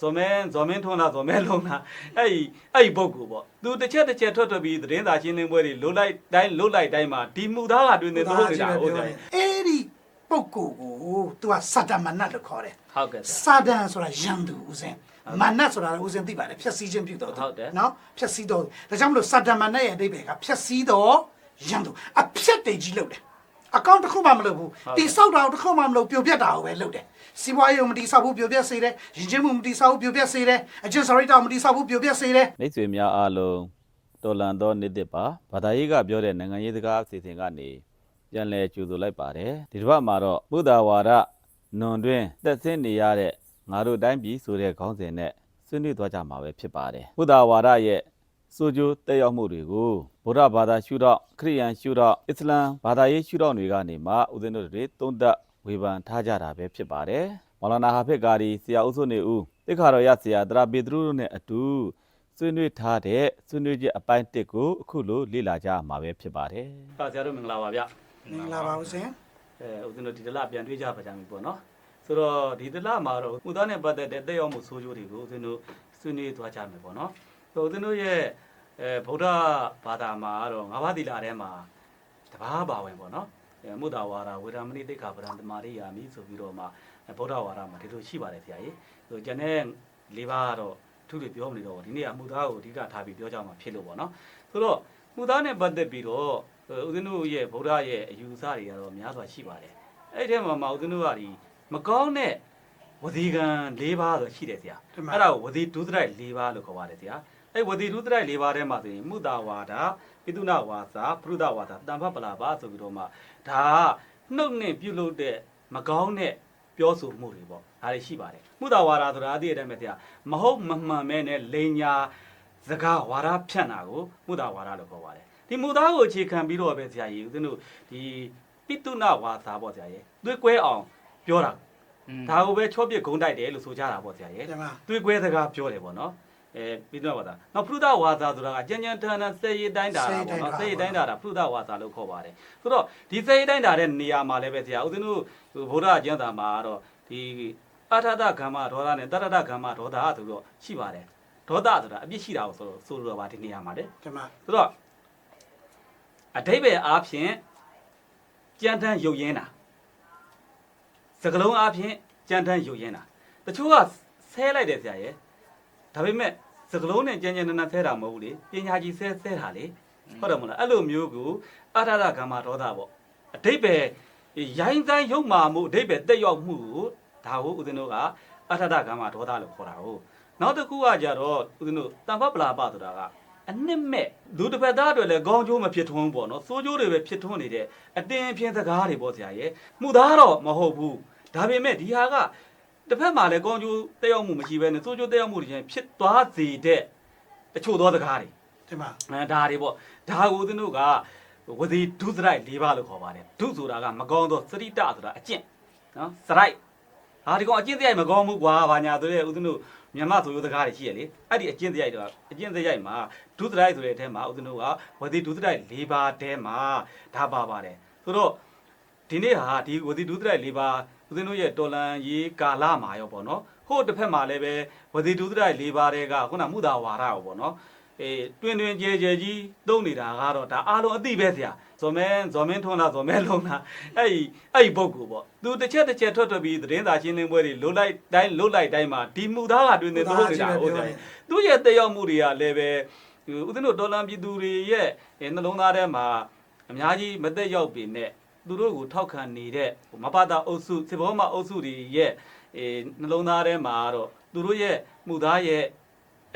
ဇော်မင်းဇော်မင်းထွန်းလားဇော်မင်းလုံးလားအဲ့ဒီအဲ့ဒီပုဂ္ဂိုလ်ပေါ့သူတစ်ချက်တစ်ချက်ထွက်ထွက်ပြီးသတင်းစာရှင်းလင်းပွဲတွေလုတ်လိုက်တိုင်းလုတ်လိုက်တိုင်းမှာဒီမူသားကတွင်နေသူတို့နေတာဟုတ်တယ်အဲ့ဒီပုဂ္ဂိုလ်ကို तू ကစတမနတ်လို့ခေါ်တယ်ဟုတ်ကဲ့ဆရာစာဒန်ဆိုတာယန္တုဦးစင်မနတ်ဆိုတာဦးစင်သိပါတယ်ဖြက်စီးခြင်းပြုတော်သူဟုတ်တယ်နော်ဖြက်စီးတော်ဒါကြောင့်မလို့စာဒန်မနတ်ရဲ့အဓိပ္ပာယ်ကဖြက်စီးတော်ယန္တုအဖြက်တေကြီးလုပ်တယ် အကောင့်တစ်ခုမှမလုပ်ဘူးတိဆောက်တာတစ်ခုမှမလုပ်ပြိုပြက်တာကိုပဲလုပ်တယ်စီးပွားရေးကိုမတိဆောက်ဘူးပြိုပြက်စေတယ်ရင်ကျင်းမှုမတိဆောက်ဘူးပြိုပြက်စေတယ်အကျင့်စရိတ်တာမတိဆောက်ဘူးပြိုပြက်စေတယ်မိတ်ဆွေများအားလုံးတော်လန်သောနေ့တစ်ပါဘာသာရေးကပြောတဲ့နိုင်ငံရေးစကားအစီအစဉ်ကနေပြန်လည်ကြိုဆိုလိုက်ပါတယ်ဒီတစ်ပတ်မှာတော့ဘုဒ္ဓဝါဒနွန်တွင်တက်ဆင်းနေရတဲ့ငါတို့တိုင်းပြည်ဆိုတဲ့ခေါင်းစဉ်နဲ့ဆွေးနွေးသွားကြမှာပဲဖြစ်ပါတယ်ဘုဒ္ဓဝါဒရဲ့ စိုးကျိုးတက်ရောက်မှုတွေကိုဗုဒ္ဓဘာသာရှုထောင့်ခရိယန်ရှုထောင့်အစ္စလမ်ဘာသာရေးရှုထောင့်တွေကနေမှဦးဇင်းတို့တွေသုံးသပ်ဝေဖန်ထားကြတာပဲဖြစ်ပါတယ်မော်လာနာဟာဖစ်ကာဒီဆရာဦးစွနေဦးတိခါတော်ရဆရာတရာပေတရုတို့နဲ့အတူဆွေးနွေးထားတဲ့ဆွေးနွေးချက်အပိုင်းတစ်ကိုအခုလိုလေ့လာကြမှာပဲဖြစ်ပါတယ်ပါဆရာတို့မင်္ဂလာပါဗျမင်္ဂလာပါဦးစင်အဲဦးဇင်းတို့ဒီတလပြန်တွေ့ကြပါကြပြီပေါ့နော်ဆိုတော့ဒီတလမှာတော့မူသားနဲ့ပတ်သက်တဲ့တက်ရောက်မှုဆိုးကျိုးတွေကိုဦးဇင်းတို့ဆွေးနွေးသွားကြမယ်ပေါ့နော် ဆိုတော့ဦးဇင်းတို့ရဲ့အဲဗုဒ္ဓဘာသာမှာတော့ငါးပါးသီလထဲမှာတပါးပါဝင်ပေါ့နော်အဲမုဒ္ဒဝါဒဝေဒမဏိတိခါပရံတမာရိယာမိဆိုပြီးတော့မှအဲဗုဒ္ဓဝါဒမှာဒီလိုရှိပါတယ်ဆရာကြီးဆိုကျန်တဲ့၄ပါးကတော့သူတွေပြောမနေတော့ဘူးဒီနေ့ကမူသားကိုအဓိကထားပြီးပြောကြမှာဖြစ်လို့ပေါ့နော်ဆိုတော့မူသားနဲ့ပတ်သက်ပြီးတော့ဦးဇင်းတို့ရဲ့ဗုဒ္ဓရဲ့အယူအဆတွေကတော့များစွာရှိပါတယ်အဲ့ဒီထဲမှာမှဦးဇင်းတို့ကဒီမကောင်းတဲ့ဝစီကံ၄ပါးဆိုရှိတယ်ဆရာဒီမှာအဲ့ဒါကိုဝစီဒုစရိုက်၄ပါးလို့ခေါ်ပါတယ်ဆရာ အဲ့ဝစီဒုစရိုက်၄ပါးထဲမှာဆိုရင်မုတာဝါဒပိတုနာဝါစာပရုဒဝါစာတံဖပလာပါဆိုပြီးတော့မှဒါကနှုတ်နဲ့ပြုလုပ်တဲ့မကောင်းတဲ့ပြောဆိုမှုတွေပေါ့ဒါတွေရှိပါတယ်မုတာဝါဒဆိုတာအတိအကျမဲ့ဆရာမဟုတ်မမှန်မဲနဲ့လိန်ညာစကားဝါဒဖြန့်တာကိုမုတာဝါဒလို့ခေါ်ပါတယ်ဒီမူသားကိုအခြေခံပြီးတော့ပဲဆရာကြီးဦးဇင်းတို့ဒီပိတုနာဝါစာပေါ့ဆရာကြီးသွေးကွဲအောင်ပြောတာဒါကိုပဲချောပြစ်ဂုံးတိုက်တယ်လို့ဆိုကြတာပေါ့ဆရာကြီးဒီမှာတွေးကွဲစကားပြောတယ်ပေါ့နော် အဲပြီးတော့ပါသားနောက်ဖရုဒဝါစာဆိုတာကကြံကြံထန်ထန်စေရည်တိုင်းတာတာပေါ့နော်စေရည်တိုင်းတာတာဖရုဒဝါစာလို့ခေါ်ပါတယ်ဆိုတော့ဒီစေရည်တိုင်းတာတဲ့နေရာမှာလည်းပဲဆရာဦးဇင်းတို့ဗုဒ္ဓကျမ်းစာမှာတော့ဒီအထာတကမ္မဒေါသနဲ့တတတကမ္မဒေါသဆိုတော့ရှိပါတယ်ဒေါသဆိုတာအပြစ်ရှိတာကိုဆိုတော့ဆိုလိုပါဒီနေရာမှာလေဒီမှာဆိုတော့အတိဘယ်အားဖြင့်ကြံတန်းရုပ်ရင်းတာစကလုံးအားဖြင့်ကြံတန်းရုပ်ရင်းတာတချို့ကဆဲလိုက်တယ်ဆရာရဲ့ ဒါပေမဲ့စကလုံးနဲ့ကြံကြံတန်းတန်းဆဲတာမဟုတ်ဘူးလေပညာကြီးဆဲဆဲတာလေဟုတ်တယ်မဟုတ်လားအဲ့လိုမျိုးကိုအထာရကမ္မဒေါသပေါ့အတိဘယ်ရိုင်းတိုင်းရုပ်မာမှုအတိဘယ်တက်ရောက်မှုကိုဒါကိုဦးဇင်းတို့ကအထာရကမ္မဒေါသလို့ခေါ်တာဟုတ်နောက်တစ်ခုကကြတော့ဦးဇင်းတို့တမ္ပပလာပဆိုတာကအနှစ်မဲ့လူတစ်ဖက်သားတွေလည်းခေါင်းကျိုးမဖြစ်ထွန်းဘူးပေါ့နော်စိုးကျိုးတွေပဲဖြစ်ထွန်းနေတဲ့အတင်းအဖျင်းစကားတွေပေါ့ဆရာရဲ့မှုသားတော့မဟုတ်ဘူးဒါပေမဲ့ဒီဟာက တစ်ဖက်မှာလည်းခေါင်းကျိုးတက်ရောက်မှုမရှိဘဲနဲ့စိုးကျိုးတက်ရောက်မှုတွေချင်းဖြစ်သွားစေတဲ့တချို့သောစကားတွေဒီမှာအဲဒါတွေပေါ့ဒါကိုသူတို့ကဝစီဒုစရိုက်၄ပါးလို့ခေါ်ပါတယ်ဒုဆိုတာကမကောင်းသောစရိတဆိုတာအကျင့်နော်စရိုက်ဟာဒီကောင်အကျင့်စရိုက်မကောင်းဘူးကွာဘာညာဆိုတဲ့ဦးဇင်းတို့မြန်မာဆိုရိုးစကားတွေရှိရလေအဲ့ဒီအကျင့်စရိုက်တော့အကျင့်စရိုက်မှာဒုစရိုက်ဆိုတဲ့အထဲမှာဦးဇင်းတို့ကဝစီဒုစရိုက်၄ပါးထဲမှာဒါပါပါတယ်ဆိုတော့ဒီနေ့ဟာဒီဝစီဒုစရိုက်၄ပါး ဦးဇင်းတို့ရဲ့တော်လန်ရေးကာလမှာရောပေါ့နော်ဟို့တစ်ဖက်မှာလည်းပဲဝစီဒုစရိုက်၄ပါးတွေကခုနမုဒ္ဒဝါဒကိုပေါ့နော်အေးတွင်တွင်ကြဲကြဲကြီးတုံးနေတာကတော့ဒါအားလုံးအသိပဲဆရာဇော်မဲဇော်မင်းထွန်းလားဇော်မဲလုံးလားအဲ့ဒီအဲ့ဒီပုဂ္ဂိုလ်ပေါ့သူတစ်ချက်တစ်ချက်ထွက်ထွက်ပြီးသတင်းစာရှင်းလင်းပွဲတွေလုတ်လိုက်တိုင်းလုတ်လိုက်တိုင်းမှာဒီမူသားကတွင်နေသူတို့နေတာဟုတ်တယ်သူရဲ့တက်ရောက်မှုတွေကလည်းပဲဦးဇင်းတို့ဒေါ်လာပြည်သူတွေရဲ့နှလုံးသားထဲမှာအများကြီးမသက်ရောက်ပေနဲ့ သူတို့ကိုထောက်ခံနေတဲ့မပတာအုပ်စုစေဘောမအုပ်စုတွေရဲ့အေးနှလုံးသားထဲမှာတော့သူတို့ရဲ့မှုသားရဲ့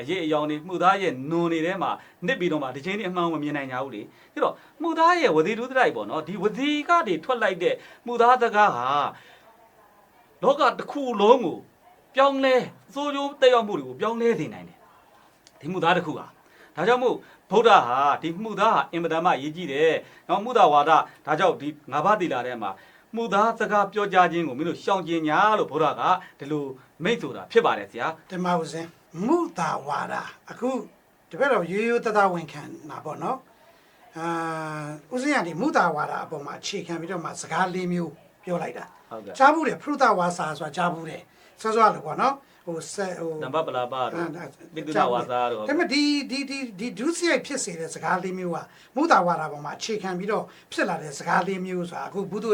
အရေးအယောင်တွေမှုသားရဲ့နွန်တွေထဲမှာနစ်ပြီးတော့မှဒီချင်းဒီအမှန်မမြင်နိုင်ကြဘူးလေပြီးတော့မှုသားရဲ့ဝစီဒုသရိုက်ပေါ့နော်ဒီဝစီကတွေထွက်လိုက်တဲ့မှုသားစကားဟာလောကတစ်ခုလုံးကိုပြောင်းလဲစိုးကျိုးတက်ရောက်မှုတွေကိုပြောင်းလဲစေနိုင်တယ်ဒီမှုသားတစ်ခုဟာ ဒါကြောင့်မို့ဗုဒ္ဓဟာဒီမှုသားဟာအင်မတန်မှအရေးကြီးတယ်။နောက်မှုသားဝါဒဒါကြောင့်ဒီငါးပါးသီလာထဲမှာမှုသားစကားပြောကြားခြင်းကိုမင်းတို့ရှောင်ကျင်ညာလို့ဗုဒ္ဓကဒီလိုမိတ်ဆိုတာဖြစ်ပါတယ်ဆရာဒီမှာဦးစင်မုတာဝါဒအခုတပည့်တော်ရိုးရိုးတသားဝင်ခံတာပေါ့နော်အာဦးစင်ကဒီမုတာဝါဒအပေါ်မှာအခြေခံပြီးတော့မှစကားလေးမျိုးပြောလိုက်တာဟုတ်ကဲ့ကြားဘူးတယ်ဖရုဒဝါစာဆိုတာကြားဘူးတယ်စောစောလို့ပေါ့နော် ဟိုဆက်ဟိုနံပါတ်ပလာပါတို့ပိတုဒဝါစာတို့ဒါပေမဲ့ဒီဒီဒီဒီဒုစရိုက်ဖြစ်စေတဲ့စကားလေးမျိုးကမုဒ္ဒဝါဒပေါ်မှာအခြေခံပြီးတော့ဖြစ်လာတဲ့စကားလေးမျိုးဆိုတာအခုဘုဒ္ဓ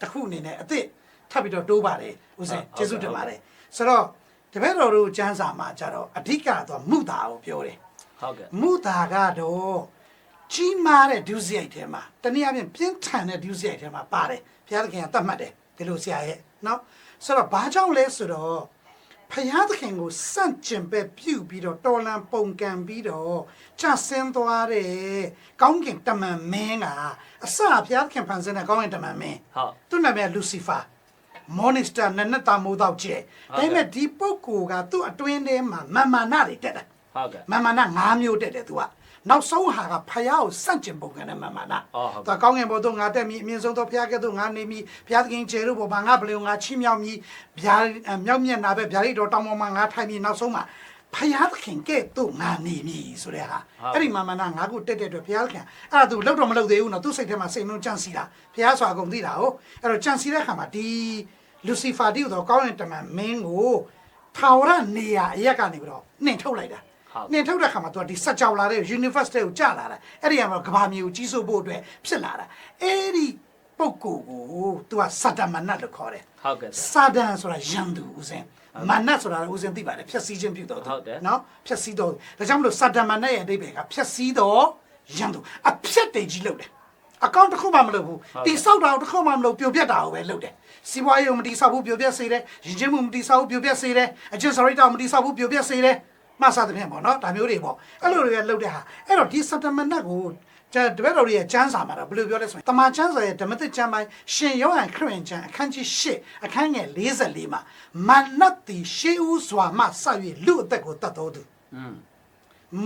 တစ်ခုအနေနဲ့အစ်စ်ထပ်ပြီးတော့တိုးပါတယ်ဦးစင်ကျေးဇူးတင်ပါတယ်ဆိုတော့တပည့်တော်တို့ကျမ်းစာမှာကြတော့အဓိကတော့မုဒ္ဒကိုပြောတယ်ဟုတ်ကဲ့မုဒ္ဒကတော့ကြီးမားတဲ့ဒုစရိုက်ထဲမှာတနည်းအားဖြင့်ပြင်းထန်တဲ့ဒုစရိုက်ထဲမှာပါတယ်ဘုရားသခင်ကသတ်မှတ်တယ်ဒီလိုဆရာရဲ့နော်ဆိုတော့ဘာကြောင့်လဲဆိုတော့ ဖယားသခင်ကိုစန့်ကျင်ပဲပြုတ်ပြီးတော့တော်လန်ပုံကံပြီးတော့ကြဆင်းသွားတဲ့ကောင်းကင်တမန်မင်းကအစဘုရားသခင်ဖန်ဆင်းတဲ့ကောင်းကင်တမန်မင်းဟုတ်သူ့နာမည်လူစီဖာမော်နစ်စတာနနတာမိုးတော့ကျဲဒါပေမဲ့ဒီပုဂ္ဂိုလ်ကသူ့အတွင်းထဲမှာမန်မာနတွေတက်တယ်ဟုတ်ကဲ့မန်မာန၅မျိုးတက်တယ်သူက နောက်ဆုံးဟာကဖယားကိုစန့်ကျင်ပုံကတဲ့မန်မာနအော်ဟုတ်သူကကောင်းငင်ဘုံတို့ငါတက်မီအမြင့်ဆုံးသောဖယားကဲ့သို့ငါနေမီဖယားသခင်ကျေတို့ဘောမှာငါပလျောငါချီးမြှောက်မီဗျာမြောက်မျက်နာပဲဗျာလိတော်တောင်းပေါ်မှာငါထိုင်မီနောက်ဆုံးမှာဖယားသခင်ကဲ့သို့ငါနေမီဆိုတဲ့ဟာအဲ့ဒီမန်မာနငါကိုတက်တဲ့အတွက်ဖယားသခင်အဲ့ဒါသူလောက်တော့မလောက်သေးဘူးနော်သူစိတ်ထဲမှာစိတ်နှုံးကြန့်စီတာဖယားဆိုအကုန်သိတာဟုတ်အဲ့တော့ကြန့်စီတဲ့ခါမှာဒီလူစီဖာတီတော့ကောင်းငင်တမန်မင်းကိုထာဝရနေရာအရက်ကနေပြီးတော့နှင်ထုတ်လိုက်တာဟုတ် နှင်ထုတ်တဲ့ခါမှာသူကဒီဆက်ကြောင်လာတဲ့ universe တဲ့ကိုကြာလာတာအဲ့ဒီကမှာကဘာမြေကိုကြီးစိုးဖို့အတွက်ဖြစ်လာတာအဲ့ဒီပုဂ္ဂိုလ်ကိုသူကစတမနတ်လို့ခေါ်တယ်ဟုတ်ကဲ့စာဒန်ဆိုတာယန္တုဦးစင်မနတ်ဆိုတာဦးစင်သိပါတယ်ဖြက်စီးခြင်းပြုတော့ဟုတ်တယ်နော်ဖြက်စီးတော့ဒါကြောင့်မလို့စာဒန်မနတ်ရဲ့အဓိပ္ပာယ်ကဖြက်စီးတော့ယန္တုအဖြက်တေကြီးလုပ်တယ်အကောင့်တစ်ခုမှမလုပ်ဘူးတိဆောက်တာတစ်ခုမှမလုပ်ပြိုပြက်တာကိုပဲလုပ်တယ်စီးပွားရေးကိုမတိဆောက်ဘူးပြိုပြက်စေတယ်ရင်းချင်းမှုမတိဆောက်ဘူးပြိုပြက်စေတယ်အကျင့်စရိတ်တာမတိဆောက်ဘူးပြိုပြက်စေတယ် မှတ်စားသဖြင့်ပေါ့နော်ဒါမျိုးတွေပေါ့အဲ့လိုတွေလုပ်တဲ့ဟာအဲ့တော့ဒီစတမနတ်ကိုကျန်တပည့်တော်တွေရဲ့ကျမ်းစာမှာတော့ဘယ်လိုပြောလဲဆိုရင်တမန်ကျမ်းစာရဲ့ဓမ္မသစ်ကျမ်းပိုင်းရှင်ယောဟန်ခရစ်ဝင်ကျမ်းအခန်းကြီး၈အခန်းငယ်44မှာမနတ်တီရှေးဦးစွာမှစ၍လူအသက်ကိုတတ်တော်သူอืม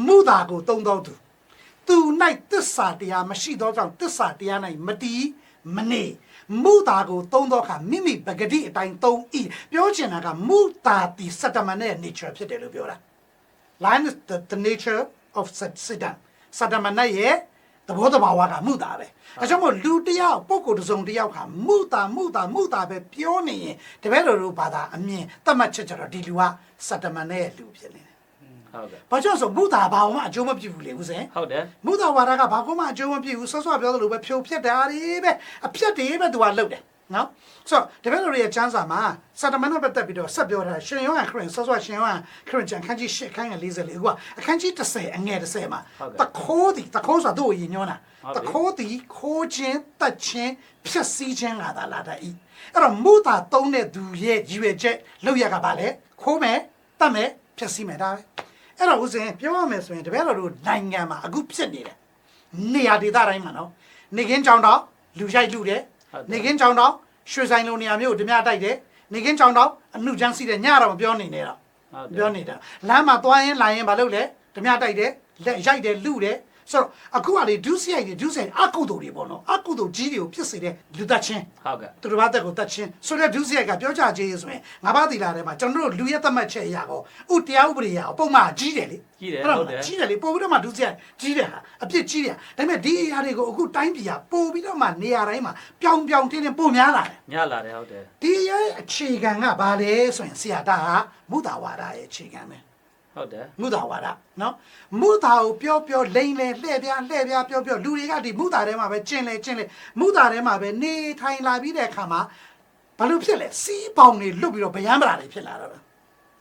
မုသာကိုတုံတော်သူသူ၌တစ္ဆာတရားမရှိသောကြောင့်တစ္ဆာတရား၌မတီးမနေမုသာကိုတုံသောအခါမိမိပဂတိအတိုင်းတုံဤပြောချင်တာကမုသာတီစတမန်ရဲ့ nature ဖြစ်တယ်လို့ပြောတာ line is the, the nature of satan စတမန်ရဲ့သဘောတဘာဝကမုသာပဲအဲကြောင့်မို့လူတစ်ယောက်ပုဂ္ဂိုလ်တစ်စုံတစ်ယောက်ခါမုသာမုသာမုသာပဲပြောနေရင်တပည့်တော်တို့ဘာသာအမြင်တတ်မှတ်ချက်ကြတော့ဒီလူကစတမန်ရဲ့လူဖြစ်နေတယ်ဟုတ်ကဲ့ဘာကြောင့်ဆိုမုသာဘာမှအကျိုးမပြုဘူးလေဦးစင်ဟုတ်တယ်မုသာဝါဒကဘာမှအကျိုးမပြုဘူးဆော့ဆော့ပြောသလိုပဲဖြိုဖြက်တာတွေပဲအဖြက်တွေပဲသူကလုပ်တယ် နော်ဆိုတော့တပည့်တော်ရဲ့ကျမ်းစာမှာစတမန်နဲ့ပတ်သက်ပြီးတော့ဆက်ပြောထားရှင်ယောဟန်ခရစ်ဆော့ဆော့ရှင်ယောဟန်ခရစ်ကျမ်းခန်းကြီး၈ခန်းငယ်44အခုကအခန်းကြီး30အငယ်30မှာတခိုးသည်တခိုးဆိုတာသူ့ကိုရည်ညွှန်းတာတခိုးသည်ခိုးခြင်းတက်ခြင်းဖြက်စီးခြင်းကသာလာတတ်၏အဲ့တော့မုသာသုံးတဲ့သူရဲ့ရည်ရွယ်ချက်လောက်ရကပါလေခိုးမယ်တတ်မယ်ဖြက်စီးမယ်ဒါပဲအဲ့တော့ဦးစင်ပြောရမယ်ဆိုရင်တပည့်တော်တို့နိုင်ငံမှာအခုဖြစ်နေတယ်နေရာဒေသတိုင်းမှာနော်နေကင်းကြောင်တော့လူရိုက်လူတယ် နေကင်းကြောင်တော့ရွှေဆိုင်လိုနေရာမျိုးကိုဓမြတိုက်တယ်နေကင်းကြောင်တော့အမှုချမ်းစီးတယ်ညတော့မပြောနေနဲ့တော့ဟုတ်တယ်ပြောနေတာလမ်းမှာသွားရင်လာရင်မလုပ်လဲဓမြတိုက်တယ်လက်ရိုက်တယ်လူတယ် ဆိုတော့အခုကလေဒုစရိုက်တွေဒုစရိုက်အကုသိုလ်တွေပေါ့နော်အကုသိုလ်ကြီးတွေကိုဖြစ်စေတဲ့လူသက်ချင်းဟုတ်ကဲ့သူတို့ဘာတက်ကိုတတ်ချင်းဆိုတဲ့ဒုစရိုက်ကပြောကြခြင်းဆိုရင်ငါးပါးသီလာထဲမှာကျွန်တော်တို့လူရဲ့သတ်မှတ်ချက်အရာကိုဥတရားဥပဒေအရာကိုပုံမှန်ကြီးတယ်လေကြီးတယ်အဲ့ဟုတ်တယ်ကြီးတယ်လေပို့ပြီးတော့မှဒုစရိုက်ကြီးတယ်ဟာအပြစ်ကြီးတယ်ဒါပေမဲ့ဒီအရာတွေကိုအခုတိုင်းပြည်ကပို့ပြီးတော့မှနေရာတိုင်းမှာပြောင်ပြောင်တင်းတင်းပို့များလာတယ်ညလာတယ်ဟုတ်တယ်ဒီရဲ့အခြေခံကဘာလဲဆိုရင်ဆရာတာဟာမုဒ္ဒဝါဒရဲ့အခြေခံပဲ ဟုတ်တယ်မုဒ္ဒဝါဒနော်မုဒ္ဒကိုပြောပြောလိမ့်လေလှဲ့ပြားလှဲ့ပြားပြောပြောလူတွေကဒီမုဒ္ဒထဲမှာပဲကျင်လေကျင်လေမုဒ္ဒထဲမှာပဲနေထိုင်လာပြီးတဲ့အခါမှာဘာလို့ဖြစ်လဲစီးပေါင်တွေလွတ်ပြီးတော့ဗျမ်းပရာတွေဖြစ်လာတော့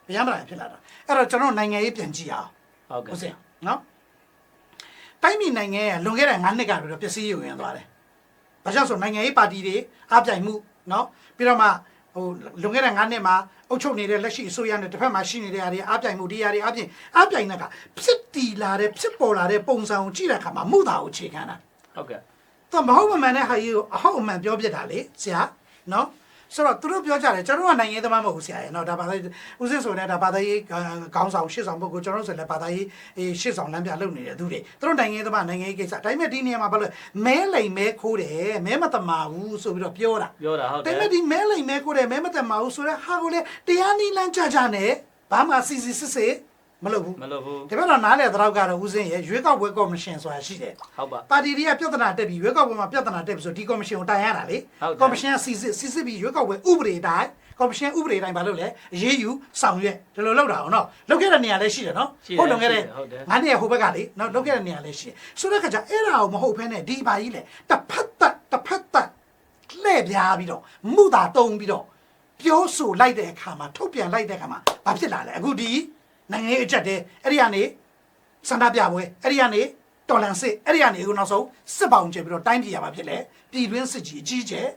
ဗျမ်းပရာတွေဖြစ်လာတော့အဲ့တော့ကျွန်တော်နိုင်ငံရေးပြန်ကြည့်အောင်ဟုတ်ကဲ့ဟုတ်စေနော်တိုင်းပြည်နိုင်ငံရဲ့လွန်ခဲ့တဲ့9နှစ်ကတော့ပျက်စီးရုံရင်းသွားတယ်ဘာကြောင့်ဆိုနိုင်ငံရေးပါတီတွေအပြိုင်မှုနော်ပြီးတော့မှ ဟိုလွန်ခဲ့တဲ့9နှစ်မှာအုပ်ချုပ်နေတဲ့လက်ရှိအစိုးရနဲ့တစ်ဖက်မှာရှိနေတဲ့နေရာတွေအပြိုင်မှုဒီနေရာတွေအပြိုင်အပြိုင်တဲ့ကဖြစ်တီလာတဲ့ဖြစ်ပေါ်လာတဲ့ပုံစံကိုကြည့်တဲ့အခါမှာမုသာကိုခြေခံတာဟုတ်ကဲ့သူမဟုတ်မမှန်တဲ့ဟာကြီးကိုအဟုတ်အမှန်ပြောပြတာလေဆရာနော် ဆိုတော့သူတို့ပြောကြတယ်ကျွန်တော်ကနိုင်ငံရေးသမားမဟုတ်ဘူးဆရာရဲ့နော်ဒါဘာသာရေးဦးစစ်ဆိုတဲ့ဒါဘာသာရေးခေါင်းဆောင်ရှစ်ဆောင်ပုဂ္ဂိုလ်ကျွန်တော်တို့ဆိုလည်းဘာသာရေးရှစ်ဆောင်လမ်းပြလုပ်နေတဲ့သူတွေသူတို့နိုင်ငံရေးသမားနိုင်ငံရေးကိစ္စဒါပေမဲ့ဒီနေရာမှာဘာလို့မဲလိမ်မဲခိုးတယ်မဲမတမာဘူးဆိုပြီးတော့ပြောတာပြောတာဟုတ်တဒါယ်ပေမဲ့ဒီမဲလိမ်မဲခိုးတယ်မဲမတမာဘူးဆိုတော့ဟာကိုလေတရားနီလန်းကြကြနဲ့ဘာမှစီစီစစ်စစ် မလုပ်ဘူးမလို့ဘူးဒီဘက်တော့နားလေတော့ကတော့ဦးစင်းရဲ့ရွေးကောက်ပွဲကော်မရှင်ဆိုတာရှိတယ်ဟုတ်ပါပါတီတွေကပြဿနာတက်ပြီးရွေးကောက်ပွဲမှာပြဿနာတက်ပြီးဆိုဒီကော်မရှင်ကိုတိုင်ရတာလေဟုတ်တယ်ကော်မရှင်ကစီစစ်စီစစ်ပြီးရွေးကောက်ပွဲဥပဒေတိုင်းကော်မရှင်ဥပဒေတိုင်းဘာလို့လဲအရေးယူဆောင်ရွက်ဒီလိုလုပ်တာအောင်နော်လုပ်ခဲ့တဲ့နေရာလည်းရှိတယ်နော်ဟုတ်လွန်ခဲ့တဲ့ငါးနှစ်ဟိုဘက်ကလေနော်လုပ်ခဲ့တဲ့နေရာလည်းရှိတယ်ဆိုတဲ့ခါကျအဲ့ဒါကိုမဟုတ်ဘဲနဲ့ဒီပါကြီးလေတစ်ဖက်သက်တစ်ဖက်သက်လှည့်ပြားပြီးတော့မှုသာတုံးပြီးတော့ပြောဆိုလိုက်တဲ့အခါမှာထုတ်ပြန်လိုက်တဲ့အခါမှာဘာဖြစ်လာလဲအခုဒီ နိုင်ငံရေးအကြက်တဲ့အဲ့ဒီကနေစန္ဒပြပွဲအဲ့ဒီကနေတော်လန်စစ်အဲ့ဒီကနေအခုနောက်ဆုံးစစ်ပေါင်ကျပြီးတော့တိုင်းပြည်ရမှာဖြစ်လေပြည်တွင်းစစ်ကြီးအကြီးကျယ်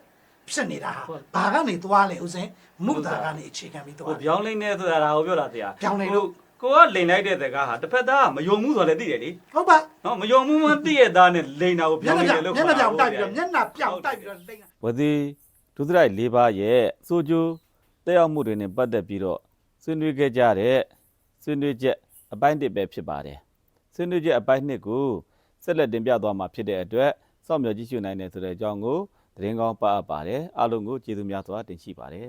ဖြစ်နေတာဟာဘာကနေသွားလဲဦးစင်မုတာကနေအခြေခံပြီးသွားဟိုတယ်ပြောင်းလိမ့်နေဆိုတာဒါကိုပြောတာတရားပြောင်းလိမ့်လို့ကိုကလိန်လိုက်တဲ့တကားဟာတစ်ဖက်သားကမယုံမှုဆိုလည်းသိတယ်လေဟုတ်ပါနော်မယုံမှုမှသိရသားနဲ့လိန်တာကိုမျပြောက်င်းနှာလိမ့်ပြောတယ်င်လို့မျက်နှာပြောင်တိုက်ပြီးတော့မျက်နှာပြောင်တိုက်ပြီးတော့လိမ့်ဝတိဒုသရိုက်၄ပါးရဲ့စိုးကျိုးတက်ရောက်မှုတွေနဲ့ပတ်သက်ပြီးတော့ဆွေးနွေးခဲ့ကြတဲ့ ဆွေးနွေးချက်အပိုင်းတစ်ပဲဖြစ်ပါတယ်ဆွေးနွေးချက်အပိုင်းနှစ်ကိုဆက်လက်တင်ပြသွားမှာဖြစ်တဲ့အတွက်စောင့်မျှော်ကြည့်ရှုနိုင်တယ်ဆိုတဲ့အကြောင်းကိုသတင်းကောင်းပါအပ်ပါတယ်အားလုံးကိုကျေးဇူးများစွာတင်ရှိပါတယ်